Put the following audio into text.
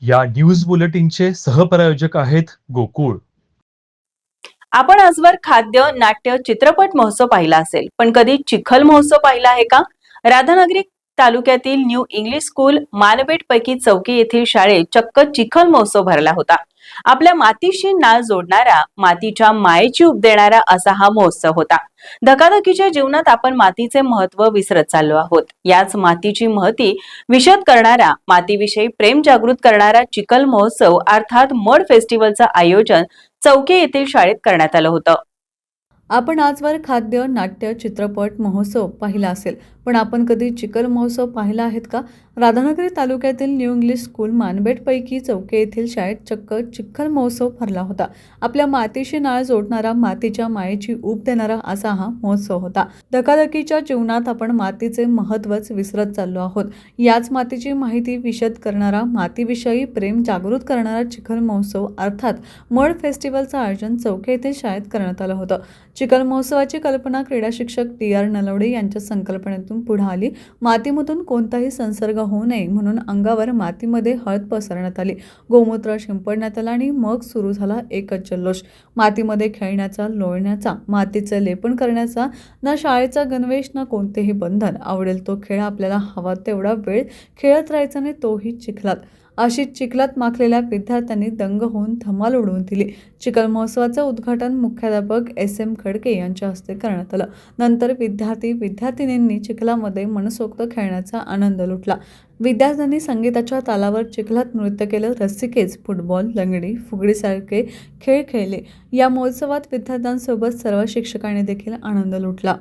या न्यूज बुलेटिनचे सहप्रायोजक आहेत गोकुळ. आपण आजवर खाद्य नाट्य चित्रपट महोत्सव पाहिला असेल. पण कधी चिखल महोत्सव पाहिला आहे का? राधानगरी तालुक्यातील न्यू इंग्लिश स्कूल मानपेठ पैकी चौकी येथील शाळेत चक्क चिखल महोत्सव भरला होता. आपल्या मातीशी नाळ जोडणारा मातीच्या मायेची उब देणारा असा हा महोत्सव होता. धकाधकीच्या जीवनात आपण मातीचे महत्त्व विसरत चाललो आहोत. याच मातीची महती विशद करणारा मातीविषयी प्रेम जागृत करणारा चिखल महोत्सव अर्थात मड फेस्टिवलचं आयोजन चौके येथील शाळेत करण्यात आलं होतं. आपण आजवर खाद्य नाट्य चित्रपट महोत्सव पाहिला असेल. पण आपण कधी चिखल महोत्सव पाहिला आहेत का? राधानगरी तालुक्यातील न्यू इंग्लिश स्कूल मानबेटपैकी चौके येथील शाळेत चक्क चिखल महोत्सव भरला होता. आपल्या मातीशी नाळ जोडणारा मातीच्या मायेची ऊब देणारा असा हा महोत्सव होता. धकाधकीच्या जीवनात आपण मातीचे महत्त्वच विसरत चाललो आहोत. याच मातीची माहिती विशद करणारा मातीविषयी प्रेम जागृत करणारा चिखल महोत्सव अर्थात मड फेस्टिवलचं आयोजन चौके येथील शाळेत करण्यात आलं होतं. चिखल महोत्सवाची कल्पना क्रीडा शिक्षक टी आर नलवडे यांच्या संकल्पनेतून पुढे आली. मातीमधून कोणताही संसर्ग होऊ नये म्हणून अंगावर मातीमध्ये हळद पसरण्यात आली. गोमूत्र शिंपडण्यात आलं आणि मग सुरू झाला एकच जल्लोष. मातीमध्ये खेळण्याचा लोळण्याचा मातीचं लेपन करण्याचा ना शाळेचा गणवेश ना कोणतेही बंधन. आवडेल तो खेळ आपल्याला हवा तेवढा वेळ खेळत राहायचा आणि तोही चिखलात. अशी चिखलात माखलेल्या विद्यार्थ्यांनी दंग होऊन धमाल उडवून दिली. चिखल महोत्सवाचं उद्घाटन मुख्याध्यापक एस एम खडके यांच्या हस्ते करण्यात आलं. नंतर विद्यार्थी विद्यार्थिनींनी चिखलामध्ये मनसोक्त खेळण्याचा आनंद लुटला. विद्यार्थ्यांनी संगीताच्या तालावर चिखलात नृत्य केलं. रस्सिकेच फुटबॉल लंगडी फुगडीसारखे खेळ खेळले. या महोत्सवात विद्यार्थ्यांसोबत सर्व शिक्षकांनी देखील आनंद लुटला.